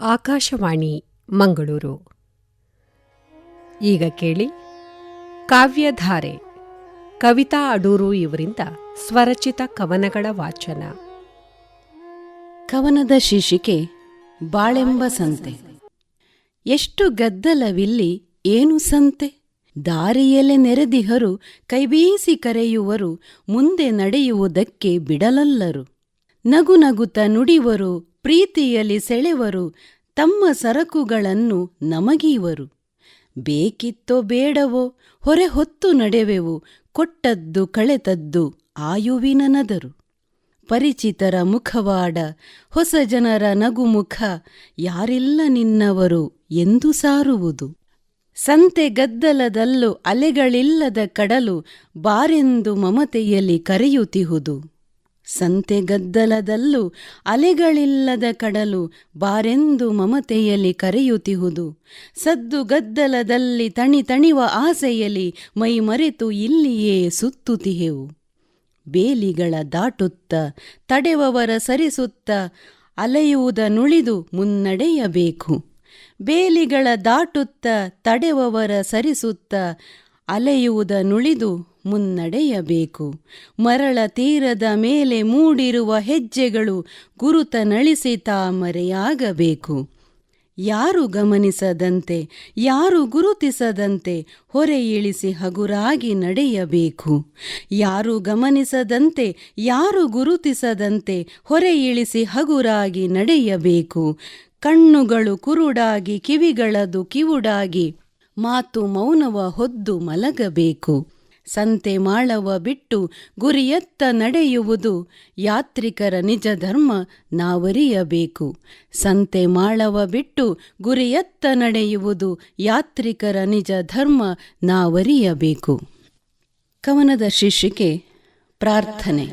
ಆಕಾಶವಾಣಿ, ಮಂಗಳೂರು. ಈಗ ಕೇಳಿ, ಕಾವ್ಯಧಾರೆ, ಕವಿತಾ ಅಡೂರು ಇವರಿಂದ ಸ್ವರಚಿತ ಕವನಗಳ ವಾಚನ. ಕವನದ ಶೀರ್ಷಿಕೆ, ಬಾಳೆಂಬ ಸಂತೆ. ಎಷ್ಟು ಗದ್ದಲವಿಲ್ಲಿ ಏನು ಸಂತೆ? ದಾರಿಯಲೆ ನೆರೆದಿಹರು, ಕೈಬೀಸಿ ಕರೆಯುವರು, ಮುಂದೆ ನಡೆಯುವುದಕ್ಕೆ ಬಿಡಲಲ್ಲರು. ನಗು ನಗುತ ನುಡಿವರು ಪ್ರೀತಿಯಲ್ಲಿ ಸೆಳೆವರು ತಮ್ಮ ಸರಕುಗಳನ್ನು ನಮಗೀವರು. ಬೇಕಿತ್ತೋ ಬೇಡವೋ ಹೊರೆ ಹೊತ್ತು ನಡೆವೆವು, ಕೊಟ್ಟದ್ದು ಕಳೆತದ್ದು ಆಯುವಿನ ನದರು ಪರಿಚಿತರ ಮುಖವಾಡ, ಹೊಸ ಜನರ ನಗುಮುಖ, ಯಾರಿಲ್ಲ ನಿನ್ನವರು ಎಂದು ಸಾರುವುದು. ಸಂತೆ ಗದ್ದಲದಲ್ಲೂ ಅಲೆಗಳಿಲ್ಲದ ಕಡಲು, ಬಾರೆಂದು ಮಮತೆಯಲ್ಲಿ ಕರೆಯುತ್ತಿಹುದು ಸಂತೆ ಗದ್ದಲದಲ್ಲೂ ಅಲೆಗಳಿಲ್ಲದ ಕಡಲು ಬಾರೆಂದು ಮಮತೆಯಲ್ಲಿ ಕರೆಯುತ್ತಿಹುದು. ಸದ್ದು ಗದ್ದಲದಲ್ಲಿ ತಣಿ ತಣಿವ ಆಸೆಯಲ್ಲಿ ಮೈ ಮರೆತು ಇಲ್ಲಿಯೇ ಸುತ್ತುತಿಹೆವು. ಬೇಲಿಗಳ ದಾಟುತ್ತ ತಡೆವವರ ಸರಿಸುತ್ತ ಅಲೆಯುವುದ ನುಳಿದು ಮುನ್ನಡೆಯಬೇಕು. ಬೇಲಿಗಳ ದಾಟುತ್ತ ತಡೆವವರ ಸರಿಸುತ್ತ ಅಲೆಯುವುದ ನುಳಿದು ಮುನ್ನಡೆಯಬೇಕು. ಮರಳ ತೀರದ ಮೇಲೆ ಮೂಡಿರುವ ಹೆಜ್ಜೆಗಳು ಗುರುತ ನಳಿಸಿ ಮರೆಯಾಗಬೇಕು ಯಾರು ಗಮನಿಸದಂತೆ, ಯಾರು ಗುರುತಿಸದಂತೆ ಹೊರೆ ಇಳಿಸಿ ಹಗುರಾಗಿ ನಡೆಯಬೇಕು. ಯಾರು ಗಮನಿಸದಂತೆ, ಯಾರು ಗುರುತಿಸದಂತೆ ಹೊರೆ ಇಳಿಸಿ ಹಗುರಾಗಿ ನಡೆಯಬೇಕು. ಕಣ್ಣುಗಳು ಕುರುಡಾಗಿ, ಕಿವಿಗಳದು ಕಿವುಡಾಗಿ, ಮಾತು ಮೌನವ ಹೊದ್ದು ಮಲಗಬೇಕು. ಸಂತೆ ಮಾಳವ ಬಿಟ್ಟು ಗುರಿಯತ್ತ ನಡೆಯುವುದು ಯಾತ್ರಿಕರ ನಿಜ ಧರ್ಮ ನಾವರಿಯಬೇಕು. ಸಂತೆ ಮಾಳವ ಬಿಟ್ಟು ಗುರಿಯತ್ತ ನಡೆಯುವುದು ಯಾತ್ರಿಕರ ನಿಜ ಧರ್ಮ ನಾವರಿಯಬೇಕು. ಕವನದ ಶೀರ್ಷಿಕೆ, ಪ್ರಾರ್ಥನೆ.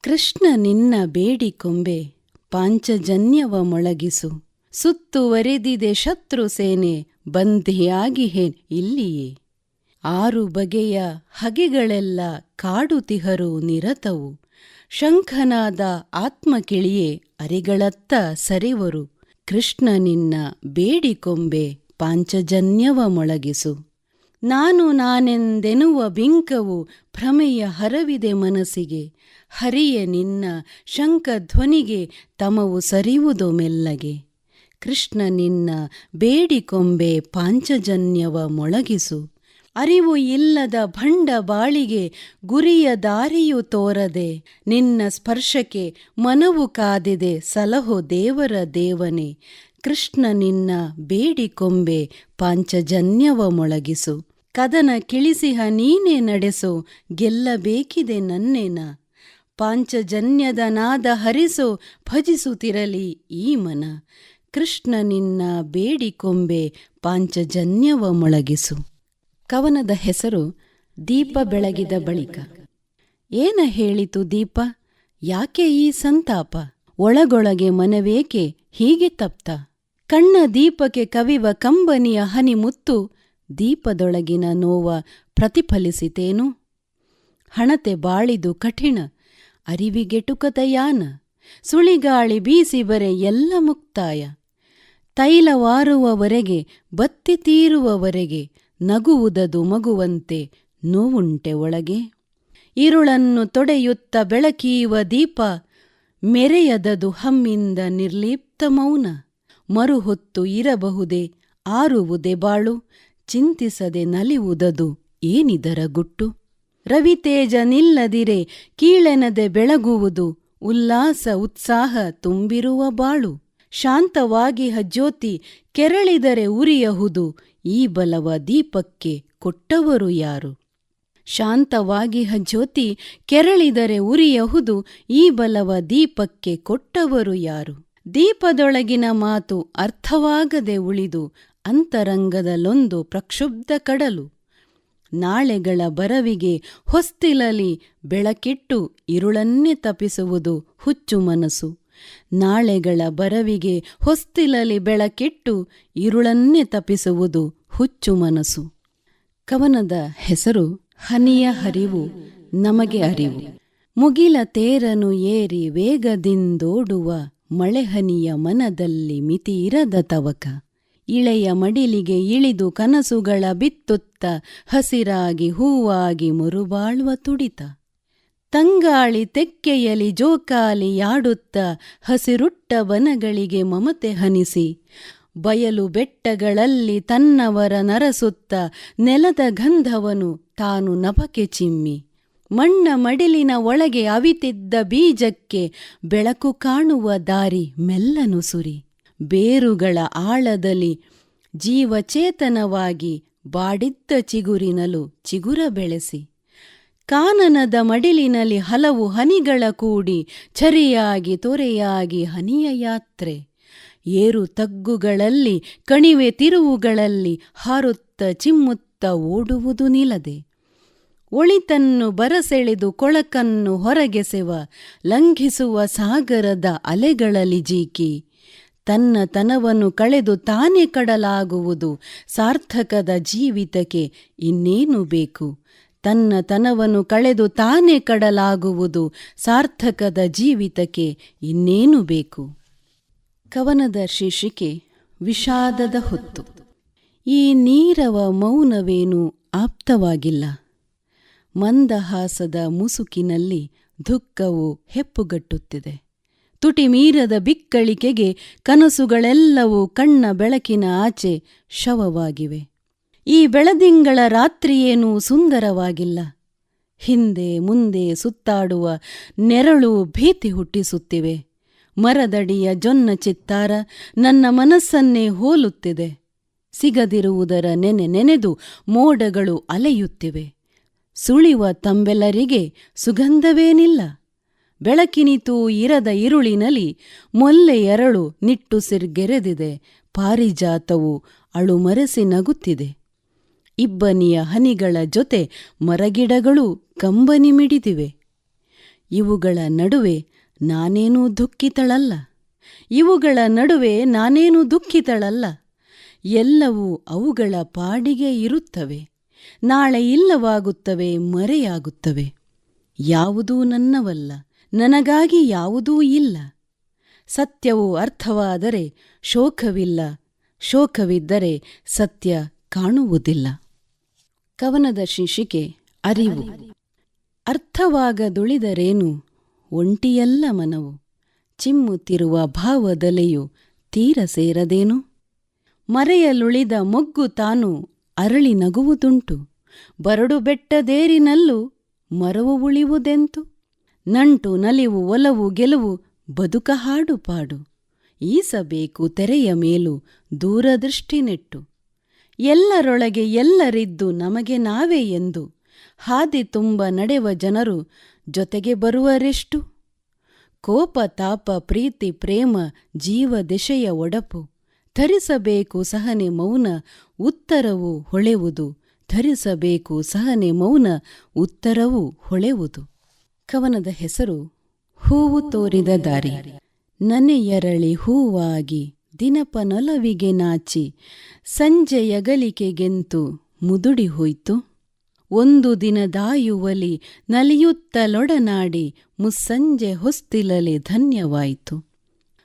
ಕೃಷ್ಣ ನಿನ್ನ ಬೇಡಿಕೊಂಬೆ ಪಾಂಚಜನ್ಯವ ಮೊಳಗಿಸು. ಸುತ್ತುವರೆದಿದೆ ಶತ್ರು ಸೇನೆ, ಬಂಧಿಯಾಗಿ ಹೇ ಇಲ್ಲಿಯೇ. ಆರು ಬಗೆಯ ಹಗೆಗಳೆಲ್ಲ ಕಾಡುತಿಹರು ನಿರತವು. ಶಂಖನಾದ ಆತ್ಮಕಿಳಿಯೇ ಅರಿಗಳತ್ತ ಸರಿವರು. ಕೃಷ್ಣ ನಿನ್ನ ಬೇಡಿಕೊಂಬೆ ಪಾಂಚಜನ್ಯವ ಮೊಳಗಿಸು. ನಾನು ನಾನೆಂದೆನುವ ಬಿಂಕವು ಭ್ರಮೆಯ ಹರವಿದೆ ಮನಸ್ಸಿಗೆ. ಹರಿಯ ನಿನ್ನ ಶಂಖಧ್ವನಿಗೆ ತಮವು ಸರಿವುದು ಮೆಲ್ಲಗೆ. ಕೃಷ್ಣ ನಿನ್ನ ಬೇಡಿಕೊಂಬೆ ಪಾಂಚಜನ್ಯವ ಮೊಳಗಿಸು. ಅರಿವು ಇಲ್ಲದ ಭಂಡ ಬಾಳಿಗೆ ಗುರಿಯ ದಾರಿಯು ತೋರದೆ, ನಿನ್ನ ಸ್ಪರ್ಶಕ್ಕೆ ಮನವು ಕಾದಿದೆ, ಸಲಹೋ ದೇವರ ದೇವನೇ. ಕೃಷ್ಣ ನಿನ್ನ ಬೇಡಿಕೊಂಬೆ ಪಾಂಚಜನ್ಯವ ಮೊಳಗಿಸು. ಕದನ ಕಿಳಿಸಿಹ ನೀನೇ ನಡೆಸೋ, ಗೆಲ್ಲಬೇಕಿದೆ ನನ್ನೇನ. ಪಾಂಚಜನ್ಯದ ನಾದ ಹರಿಸು, ಭಜಿಸುತ್ತಿರಲಿ ಈ ಮನ ಕೃಷ್ಣ ನಿನ್ನ ಬೇಡಿಕೊಂಬೆ ಪಾಂಚಜನ್ಯವ ಮೊಳಗಿಸು. ಕವನದ ಹೆಸರು ದೀಪ ಬೆಳಗಿದ ಬಳಿಕ. ಏನ ಹೇಳಿತು ದೀಪ? ಯಾಕೆ ಈ ಸಂತಾಪ? ಒಳಗೊಳಗೆ ಮನವೇಕೆ ಹೀಗೆ ತಪ್ತ? ಕಣ್ಣ ದೀಪಕ್ಕೆ ಕವಿವ ಕಂಬನಿಯ ಹನಿ ಮುತ್ತು, ದೀಪದೊಳಗಿನ ನೋವ ಪ್ರತಿಫಲಿಸಿತೇನು? ಹಣತೆ ಬಾಳಿದು ಕಠಿಣ ಅರಿವಿಗೆಟುಕದ ಯಾನ? ಸುಳಿಗಾಳಿ ಬೀಸಿ ಬರೆ ಎಲ್ಲ ಮುಕ್ತಾಯ. ತೈಲವಾರುವವರೆಗೆ, ಬತ್ತಿ ತೀರುವವರೆಗೆ ನಗುವುದದು ಮಗುವಂತೆ ನೋವುಂಟೆ ಒಳಗೆ. ಇರುಳನ್ನು ತೊಡೆಯುತ್ತ ಬೆಳಕೀವ ದೀಪ, ಮೆರೆಯದದು ಹಮ್ಮಿಂದ ನಿರ್ಲಿಪ್ತ ಮೌನ. ಮರುಹೊತ್ತು ಇರಬಹುದೇ, ಆರುವುದೆ ಬಾಳು, ಚಿಂತಿಸದೆ ನಲಿವುದದು ಏನಿದರ ಗುಟ್ಟು. ರವಿತೇಜ ನಿಲ್ಲದಿರೆ, ಕೀಳೆನದೆ ಬೆಳಗುವುದು, ಉಲ್ಲಾಸ ಉತ್ಸಾಹ ತುಂಬಿರುವ ಬಾಳು. ಶಾಂತವಾಗಿ ಹಜ್ಯೋತಿ ಕೆರಳಿದರೆ ಉರಿಯಹುದು ಈ ಬಲವ ದೀಪಕ್ಕೆ ಕೊಟ್ಟವರು ಯಾರು? ಶಾಂತವಾಗಿ ಜ್ಯೋತಿ ಕೆರಳಿದರೆ ಉರಿಯಹುದು, ಈ ಬಲವ ದೀಪಕ್ಕೆ ಕೊಟ್ಟವರು ಯಾರು? ದೀಪದೊಳಗಿನ ಮಾತು ಅರ್ಥವಾಗದೆ ಉಳಿದು ಅಂತರಂಗದಲ್ಲೊಂದು ಪ್ರಕ್ಷುಬ್ಧ ಕಡಲು. ನಾಳೆಗಳ ಬರವಿಗೆ ಹೊಸ್ತಿಲಲಿ ಬೆಳಕಿಟ್ಟು ಇರುಳನ್ನೇ ತಪಿಸುವುದು ಹುಚ್ಚು ಮನಸ್ಸು. ನಾಳೆಗಳ ಬರವಿಗೆ ಹೊಸ್ತಿಲಲಿ ಬೆಳಕಿಟ್ಟು ಇರುಳನ್ನೇ ತಪಿಸುವುದು ಹುಚ್ಚು ಮನಸ್ಸು. ಕವನದ ಹೆಸರು ಹನಿಯ ಹರಿವು ನಮಗೆ ಅರಿವು. ಮುಗಿಲ ತೇರನು ಏರಿ ವೇಗದಿಂದೋಡುವ ಮಳೆಹನಿಯ ಮನದಲ್ಲಿ ಮಿತಿಯಿರದ ತವಕ. ಇಳೆಯ ಮಡಿಲಿಗೆ ಇಳಿದು ಕನಸುಗಳ ಬಿತ್ತುತ್ತ ಹಸಿರಾಗಿ ಹೂವಾಗಿ ಮುರುಬಾಳುವ ತುಡಿತ. ತಂಗಾಳಿ ತೆಕ್ಕೆಯಲಿ ಜೋಕಾಲಿ ಯಾಡುತ್ತ ಹಸಿರುಟ್ಟ ವನಗಳಿಗೆ ಮಮತೆ ಹನಿಸಿ. ಬಯಲು ಬೆಟ್ಟಗಳಲ್ಲಿ ತನ್ನವರ ನರಸುತ್ತ ನೆಲದ ಗಂಧವನು ತಾನು ನಭಕೆ ಚಿಮ್ಮಿ. ಮಣ್ಣ ಮಡಿಲಿನ ಒಳಗೆ ಅವಿತಿದ್ದ ಬೀಜಕ್ಕೆ ಬೆಳಕು ಕಾಣುವ ದಾರಿ ಮೆಲ್ಲನು ಸುರಿ. ಬೇರುಗಳ ಆಳದಲ್ಲಿ ಜೀವಚೇತನವಾಗಿ ಬಾಡಿದ್ದ ಚಿಗುರಿನಲು ಚಿಗುರ ಬೆಳೆಸಿ. ಕಾನನದ ಮಡಿಲಿನಲ್ಲಿ ಹಲವು ಹನಿಗಳ ಕೂಡಿ ಛರಿಯಾಗಿ ತೊರೆಯಾಗಿ ಹನಿಯ ಯಾತ್ರೆ. ಏರು ತಗ್ಗುಗಳಲ್ಲಿ, ಕಣಿವೆ ತಿರುವುಗಳಲ್ಲಿ ಹಾರುತ್ತ ಚಿಮ್ಮುತ್ತ ಓಡುವುದು ನಿಲದೆ. ಒಳಿತನ್ನು ಬರಸೆಳೆದು ಕೊಳಕನ್ನು ಹೊರಗೆಸೆವ ಲಂಘಿಸುವ ಸಾಗರದ ಅಲೆಗಳಲ್ಲಿ ಜೀಕಿ. ತನ್ನ ತನವನ್ನು ಕಳೆದು ತಾನೇ ಕಡಲಾಗುವುದು, ಸಾರ್ಥಕದ ಜೀವಿತಕ್ಕೆ ಇನ್ನೇನು ಬೇಕು? ತನ್ನ ತನವನ್ನು ಕಳೆದು ತಾನೇ ಕಡಲಾಗುವುದು ಸಾರ್ಥಕದ ಜೀವಿತಕ್ಕೆ ಇನ್ನೇನು ಬೇಕು? ಕವನದ ಶೀರ್ಷಿಕೆ, ವಿಷಾದದ ಹೊತ್ತು. ಈ ನೀರವ ಮೌನವೇನೂ ಆಪ್ತವಾಗಿಲ್ಲ. ಮಂದಹಾಸದ ಮುಸುಕಿನಲ್ಲಿ ದುಃಖವು ಹೆಪ್ಪುಗಟ್ಟುತ್ತಿದೆ. ತುಟಿ ಮೀರದ ಬಿಕ್ಕಳಿಕೆಗೆ ಕನಸುಗಳೆಲ್ಲವೂ ಕಣ್ಣ ಬೆಳಕಿನ ಆಚೆ ಶವವಾಗಿವೆ. ಈ ಬೆಳದಿಂಗಳ ರಾತ್ರಿಯೇನೂ ಸುಂದರವಾಗಿಲ್ಲ. ಹಿಂದೆ ಮುಂದೆ ಸುತ್ತಾಡುವ ನೆರಳು ಭೀತಿ ಹುಟ್ಟಿಸುತ್ತಿವೆ. ಮರದಡಿಯ ಜೊನ್ನ ಚಿತ್ತಾರ ನನ್ನ ಮನಸ್ಸನ್ನೇ ಹೋಲುತ್ತಿದೆ. ಸಿಗದಿರುವುದರ ನೆನೆ ನೆನೆದು ಮೋಡಗಳು ಅಲೆಯುತ್ತಿವೆ. ಸುಳಿವ ತಂಬೆಲ್ಲರಿಗೆ ಸುಗಂಧವೇನಿಲ್ಲ. ಬೆಳಕಿನಿತೂ ಇರದ ಇರುಳಿನಲ್ಲಿ ಮೊಲ್ಲೆ ಎರಳು ನಿಟ್ಟುಸಿರ್ಗೆರೆದಿದೆ ಪಾರಿಜಾತವು ಅಳುಮರೆಸಿ ನಗುತ್ತಿದೆ. ಇಬ್ಬನಿಯ ಹನಿಗಳ ಜೊತೆ ಮರಗಿಡಗಳು ಕಂಬನಿ ಮಿಡಿದಿವೆ. ಇವುಗಳ ನಡುವೆ ನಾನೇನೂ ದುಃಖಿತಳಲ್ಲ. ಇವುಗಳ ನಡುವೆ ನಾನೇನೂ ದುಃಖಿತಳಲ್ಲ. ಎಲ್ಲವೂ ಅವುಗಳ ಪಾಡಿಗೆ ಇರುತ್ತವೆ. ನಾಳೆ ಇಲ್ಲವಾಗುತ್ತವೆ, ಮರೆಯಾಗುತ್ತವೆ. ಯಾವುದೂ ನನ್ನವಲ್ಲ, ನನಗಾಗಿ ಯಾವುದೂ ಇಲ್ಲ. ಸತ್ಯವು ಅರ್ಥವಾದರೆ ಶೋಕವಿಲ್ಲ, ಶೋಕವಿದ್ದರೆ ಸತ್ಯ ಕಾಣುವುದಿಲ್ಲ. ಕವನದ ಶೀರ್ಷಿಕೆ ಅರಿವು. ಅರ್ಥವಾಗದುಳಿದರೇನು? ಒಂಟಿಯಲ್ಲ ಮನವು. ಚಿಮ್ಮುತ್ತಿರುವ ಭಾವದಲೆಯು ತೀರ ಸೇರದೇನು? ಮರೆಯಲುಳಿದ ಮೊಗ್ಗು ತಾನು ಅರಳಿ ನಗುವುದುಂಟು. ಬರಡು ಬೆಟ್ಟದೇರಿನಲ್ಲೂ ಮರವು ಉಳಿವುದೆಂತು ನಂಟು ನಲಿವು ಒಲವು ಗೆಲುವು ಬದುಕ ಹಾಡು ಪಾಡು ಈಸಬೇಕು ತೆರೆಯ ಮೇಲೂ ದೂರದೃಷ್ಟಿ ನೆಟ್ಟು ಎಲ್ಲರೊಳಗೆ ಎಲ್ಲರಿದ್ದು ನಮಗೆ ನಾವೇ ಎಂದು ಹಾದಿ ತುಂಬ ನಡೆವ ಜನರು ಜೊತೆಗೆ ಬರುವರೆಷ್ಟು? ಕೋಪ, ತಾಪ, ಪ್ರೀತಿ, ಪ್ರೇಮ, ಜೀವ ದೆಶೆಯ ಒಡಪು. ಧರಿಸಬೇಕು ಸಹನೆ ಮೌನ, ಉತ್ತರವು ಹೊಳೆವುದು. ಧರಿಸಬೇಕು ಸಹನೆ ಮೌನ, ಉತ್ತರವು ಹೊಳೆವುದು. ಕವನದ ಹೆಸರು, ಹೂವು ತೋರಿದ ದಾರಿ. ನನೆಯರಳಿ ಹೂವಾಗಿ ದಿನಪನೊಲವಿಗೆ ನಾಚಿ ಸಂಜೆಯಗಲಿಕೆಗೆಂತು ಮುದುಡಿ ಹೋಯ್ತು. ಒಂದು ದಿನದಾಯುವಲಿ ನಲಿಯುತ್ತಲೊಡನಾಡಿ ಮುಸ್ಸಂಜೆ ಹೊಸ್ತಿಲಲಿ ಧನ್ಯವಾಯಿತು.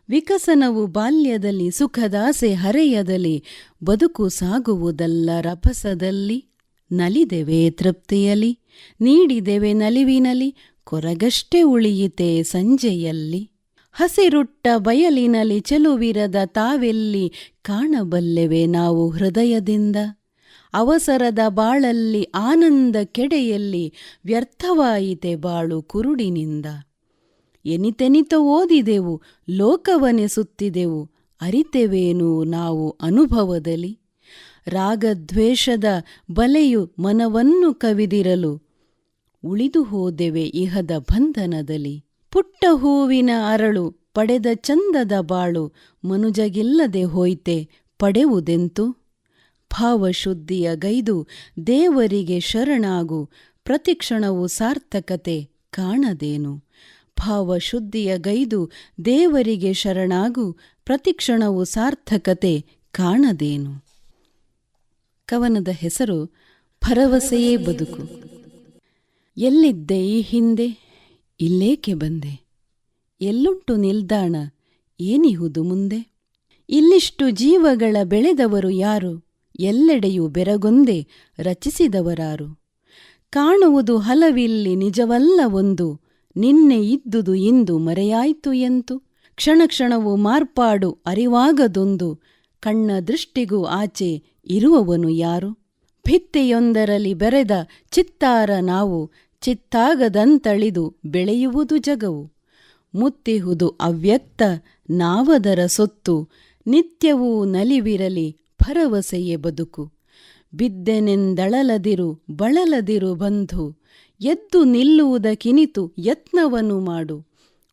ವಿಕಸನವು ಬಾಲ್ಯದಲ್ಲಿ ಸುಖದಾಸೆ ಹರೆಯದಲ್ಲಿ ಬದುಕು ಸಾಗುವುದಲ್ಲ ರಭಸದಲ್ಲಿ. ನಲಿದೆವೆ ತೃಪ್ತಿಯಲಿ, ನೀಡಿದೆವೆ ನಲಿವಿನಲಿ, ಕೊರಗಷ್ಟೇ ಉಳಿಯಿತೆ ಸಂಜೆಯಲ್ಲಿ. ಹಸಿರುಟ್ಟ ಬಯಲಿನಲ್ಲಿ ಚೆಲುವಿರದ ತಾವೆಲ್ಲಿ ಕಾಣಬಲ್ಲೆವೆ ನಾವು ಹೃದಯದಿಂದ? ಅವಸರದ ಬಾಳಲ್ಲಿ ಆನಂದ ಕೆಡೆಯಲ್ಲಿ ವ್ಯರ್ಥವಾಯಿತೆ ಬಾಳು ಕುರುಡಿನಿಂದ. ಎನಿತೆನಿತ ಓದಿದೆವು, ಲೋಕವನೆಸುತ್ತಿದೆವು, ಅರಿತೆವೇನು ನಾವು ಅನುಭವದಲ್ಲಿ? ರಾಗದ್ವೇಷದ ಬಲೆಯು ಮನವನ್ನು ಕವಿದಿರಲು ಉಳಿದು ಹೋದೆವೆ ಇಹದ ಬಂಧನದಲ್ಲಿ. ಪುಟ್ಟ ಹೂವಿನ ಅರಳು ಪಡೆದ ಚಂದದ ಬಾಳು ಮನುಜಗಿಲ್ಲದೆ ಹೋಯ್ತೆ ಪಡೆವುದೆಂತು? ಭಾವಶುದ್ಧಿಯ ಗೈದು ದೇವರಿಗೆ ಶರಣಾಗು ಪ್ರತಿಕ್ಷಣವು ಸಾರ್ಥಕತೆ ಕಾಣದೇನು? ಭಾವಶುದ್ಧಿಯ ಗೈದು ದೇವರಿಗೆ ಶರಣಾಗು ಪ್ರತಿಕ್ಷಣವು ಸಾರ್ಥಕತೆ ಕಾಣದೇನು? ಕವನದ ಹೆಸರು ಭರವಸೆಯೇ ಬದುಕು. ಎಲ್ಲಿದ್ದೆ ಈ ಹಿಂದೆ? ಇಲ್ಲೇಕೆ ಬಂದೆ? ಎಲ್ಲುಂಟು ನಿಲ್ದಾಣ, ಏನಿಹುದು ಮುಂದೆ? ಇಲ್ಲಿಷ್ಟು ಜೀವಗಳ ಬೆಳೆದವರು ಯಾರು? ಎಲ್ಲೆಡೆಯೂ ಬೆರಗೊಂದೆ ರಚಿಸಿದವರಾರು? ಕಾಣುವುದು ಹಲವಿಲ್ಲಿ ನಿಜವಲ್ಲ ಒಂದು, ನಿನ್ನೆ ಇದ್ದುದು ಇಂದು ಮರೆಯಾಯ್ತು ಎಂತು? ಕ್ಷಣ ಕ್ಷಣವು ಮಾರ್ಪಾಡು ಅರಿವಾಗದೊಂದು, ಕಣ್ಣ ದೃಷ್ಟಿಗೂ ಆಚೆ ಇರುವವನು ಯಾರು? ಭಿತ್ತೆಯೊಂದರಲ್ಲಿ ಬೆರೆದ ಚಿತ್ತಾರ ನಾವು ಚಿತ್ತಾಗದಂತಳಿದು ಬೆಳೆಯುವುದು ಜಗವು. ಮುತ್ತಿಹುದು ಅವ್ಯಕ್ತ ನಾವದರ ಸೊತ್ತು, ನಿತ್ಯವೂ ನಲಿವಿರಲಿ ಭರವಸೆಯೇ ಬದುಕು. ಬಿದ್ದೆನೆಂದಳಲದಿರು ಬಳಲದಿರು ಬಂಧು, ಎದ್ದು ನಿಲ್ಲುವುದಕ್ಕಿನಿತು ಯತ್ನವನ್ನು ಮಾಡು.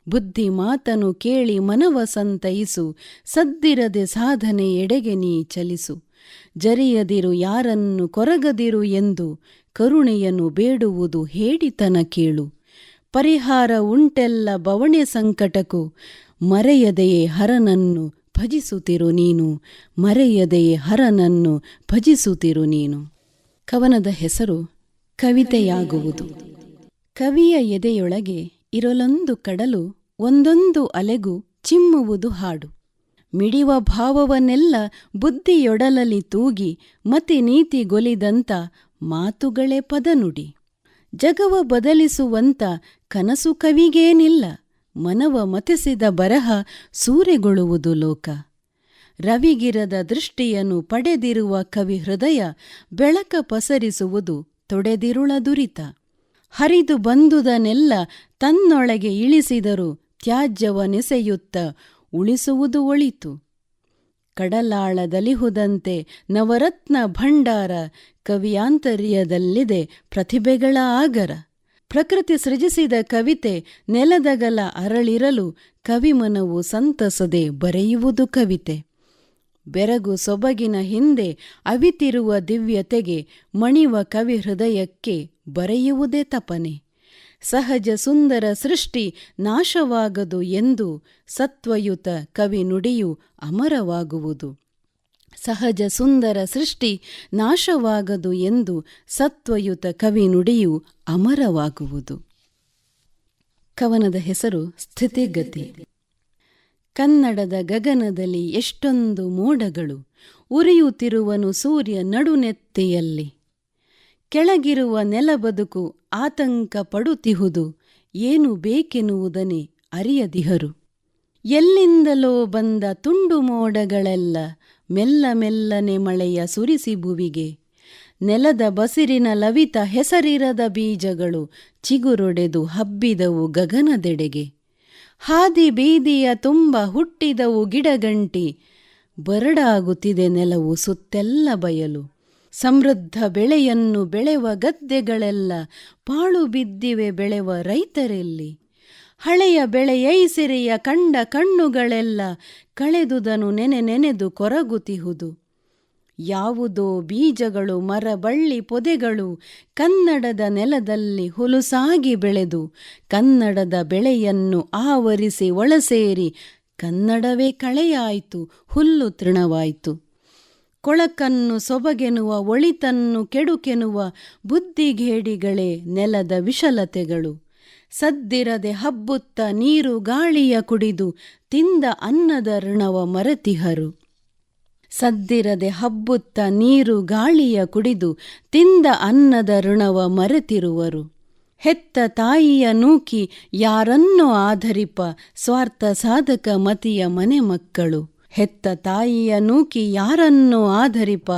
ಬುದ್ಧಿ ಮಾತನು ಕೇಳಿ ಮನವ ಸಂತೈಸು ಸದ್ದಿರದೆ ಸಾಧನೆ ಎಡೆಗೆ ನೀ ಚಲಿಸು. ಜರಿಯದಿರು ಯಾರನ್ನು ಕೊರಗದಿರು ಎಂದು ಕರುಣೆಯನ್ನು ಬೇಡುವುದು ಹೇಡಿತನ ಕೇಳು. ಪರಿಹಾರ ಉಂಟೆಲ್ಲ ಬವಣೆ ಸಂಕಟಕ್ಕೂ ಮರೆಯದೆಯೇ ಹರನನ್ನು ಭಜಿಸುತ್ತಿರು ನೀನು, ಮರೆಯದೆಯೇ ಹರನನ್ನು ಭಜಿಸುತ್ತಿರು ನೀನು. ಕವನದ ಹೆಸರು ಕವಿತೆಯಾಗುವುದು. ಕವಿಯ ಎದೆಯೊಳಗೆ ಇರಲೊಂದು ಕಡಲು, ಒಂದೊಂದು ಅಲೆಗೂ ಚಿಮ್ಮುವುದು ಹಾಡು. ಮಿಡಿವ ಭಾವವನ್ನೆಲ್ಲ ಬುದ್ಧಿಯೊಡಲಲಿ ತೂಗಿ ಮತಿ ನೀತಿಗೊಲಿದಂತ ಮಾತುಗಳೇ ಪದನುಡಿ. ಜಗವ ಬದಲಿಸುವಂತ ಕನಸು ಕವಿಗೇನಿಲ್ಲ, ಮನವ ಮತಿಸಿದ ಬರಹ ಸೂರೆಗೊಳ್ಳುವುದು ಲೋಕ. ರವಿಗಿರದ ದೃಷ್ಟಿಯನ್ನು ಪಡೆದಿರುವ ಕವಿ ಹೃದಯ ಬೆಳಕ ಪಸರಿಸುವುದು ತೊಡೆದಿರುಳ ದುರಿತ. ಹರಿದು ಬಂದುದನೆಲ್ಲ ತನ್ನೊಳಗೆ ಇಳಿಸಿದರು ತ್ಯಾಜ್ಯವನೆಸೆಯುತ್ತ ಉಳಿಸುವುದು ಒಳಿತು. ಕಡಲಾಳದಲಿಹುದಂತೆ ನವರತ್ನ ಭಂಡಾರ ಕವಿಯಾಂತರ್ಯದಲ್ಲಿದೆ ಪ್ರತಿಭೆಗಳ ಆಗರ. ಪ್ರಕೃತಿ ಸೃಜಿಸಿದ ಕವಿತೆ ನೆಲದಗಲ ಅರಳಿರಲು ಕವಿಮನವು ಸಂತಸದೆ ಬರೆಯುವುದು ಕವಿತೆ. ಬೆರಗು ಸೊಬಗಿನ ಹಿಂದೆ ಅವಿತಿರುವ ದಿವ್ಯತೆಗೆ ಮಣಿವ ಕವಿ ಹೃದಯಕ್ಕೆ ಬರೆಯುವುದೇ ತಪನೆ. ಸಹಜ ಸುಂದರ ಸೃಷ್ಟಿ ನಾಶವಾಗದು ಎಂದು ಸತ್ವಯುತ ಕವಿ ನುಡಿಯು ಅಮರವಾಗುವುದು. ಸಹಜ ಸುಂದರ ಸೃಷ್ಟಿ ನಾಶವಾಗದು ಎಂದು ಸತ್ವಯುತ ಕವಿ ನುಡಿಯು ಅಮರವಾಗುವುದು. ಕವನದ ಹೆಸರು ಸ್ಥಿತಿಗತಿ. ಕನ್ನಡದ ಗಗನದಲ್ಲಿ ಎಷ್ಟೊಂದು ಮೋಡಗಳು, ಉರಿಯುತ್ತಿರುವನು ಸೂರ್ಯ ನಡುನೆತ್ತೆಯಲ್ಲಿ. ಕೆಳಗಿರುವ ನೆಲಬದುಕು ಆತಂಕ ಪಡುತ್ತಿಹುದು ಏನು ಬೇಕೆನ್ನುವುದನೆ ಅರಿಯದಿಹರು. ಎಲ್ಲಿಂದಲೋ ಬಂದ ತುಂಡು ಮೋಡಗಳೆಲ್ಲ ಮೆಲ್ಲ ಮೆಲ್ಲನೆ ಮಳೆಯ ಸುರಿಸಿ ಭುವಿಗೆ ನೆಲದ ಬಸಿರಿನ ಲವಿತ ಹೆಸರಿರದ ಬೀಜಗಳು ಚಿಗುರೊಡೆದು ಹಬ್ಬಿದವು ಗಗನದೆಡೆಗೆ. ಹಾದಿ ಬೀದಿಯ ತುಂಬ ಹುಟ್ಟಿದವು ಗಿಡಗಂಟಿ, ಬರಡಾಗುತ್ತಿದೆ ನೆಲವು ಸುತ್ತೆಲ್ಲ ಬಯಲು. ಸಮೃದ್ಧ ಬೆಳೆಯನ್ನು ಬೆಳೆವ ಗದ್ದೆಗಳೆಲ್ಲ ಪಾಳು ಬಿದ್ದಿವೆ ಬೆಳೆವ ರೈತರೆಲ್ಲಿ. ಹಳೆಯ ಬೆಳೆಯೈಸಿರೆಯ ಕಂಡ ಕಣ್ಣುಗಳೆಲ್ಲ ಕಳೆದುದನು ನೆನೆ ನೆನೆದು ಕೊರಗುತಿಹುದು. ಯಾವುದೋ ಬೀಜಗಳು, ಮರ, ಬಳ್ಳಿ, ಪೊದೆಗಳು ಕನ್ನಡದ ನೆಲದಲ್ಲಿ ಹುಲುಸಾಗಿ ಬೆಳೆದು ಕನ್ನಡದ ಬೆಳೆಯನ್ನು ಆವರಿಸಿ ಒಳಸೇರಿ ಕನ್ನಡವೇ ಕಳೆಯಾಯಿತು, ಹುಲ್ಲು ತೃಣವಾಯಿತು. ಕೊಳಕನ್ನು ಸೊಬಗೆನುವ, ಒಳಿತನ್ನು ಕೆಡುಕೆನುವ ಬುದ್ಧಿಗೇಡಿಗಳೇ ನೆಲದ ವಿಶಲತೆಗಳು. ಸದ್ದಿರದೆ ಹಬ್ಬುತ್ತ ನೀರು ಗಾಳಿಯ ಕುಡಿದು ತಿಂದ ಅನ್ನದ ಋಣವ ಮರೆತಿಹರು. ಸದ್ದಿರದೆ ಹಬ್ಬುತ್ತ ನೀರು ಗಾಳಿಯ ಕುಡಿದು ತಿಂದ ಅನ್ನದ ಋಣವ ಮರೆತಿರುವರು. ಹೆತ್ತ ತಾಯಿಯ ನೂಕಿ ಯಾರನ್ನೋ ಆಧರಿಪ ಸ್ವಾರ್ಥ ಸಾಧಕ ಮತಿಯ ಮನೆ ಮಕ್ಕಳು. ಹೆತ್ತ ತಾಯಿಯ ನೂಕಿ ಯಾರನ್ನೋ ಆಧರಿಪ?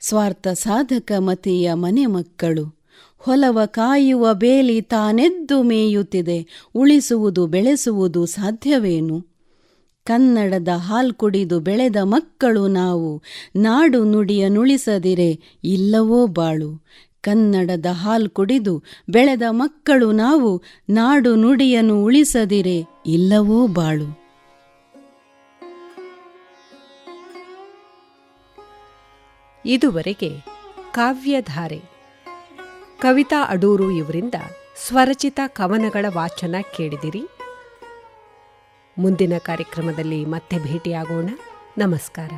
ಸ್ವಾರ್ಥ ಸಾಧಕ ಮತಿಯ ಮನೆ ಮಕ್ಕಳು. ಹೊಲವ ಕಾಯುವ ಬೇಲಿ ತಾನೆದ್ದು ಮೇಯುತ್ತಿದೆ. ಉಳಿಸುವುದು ಬೆಳೆಸುವುದು ಸಾಧ್ಯವೇನು? ಕನ್ನಡದ ಹಾಲ್ ಕುಡಿದು ಬೆಳೆದ ಮಕ್ಕಳು ನಾವು. ನಾಡು ನುಡಿಯ ನುಳಿಸದಿರೆ ಇಲ್ಲವೋ ಬಾಳು? ಕನ್ನಡದ ಹಾಲ್ ಕುಡಿದು ಬೆಳೆದ ಮಕ್ಕಳು ನಾವು. ನಾಡು ನುಡಿಯನ್ನು ಉಳಿಸದಿರೆ ಇಲ್ಲವೋ ಬಾಳು? ಇದುವರೆಗೆ ಕಾವ್ಯಧಾರೆ ಕವಿತಾ ಅಡೂರು ಇವರಿಂದ ಸ್ವರಚಿತ ಕವನಗಳ ವಾಚನ ಕೇಳಿದಿರಿ. ಮುಂದಿನ ಕಾರ್ಯಕ್ರಮದಲ್ಲಿ ಮತ್ತೆ ಭೇಟಿಯಾಗೋಣ. ನಮಸ್ಕಾರ.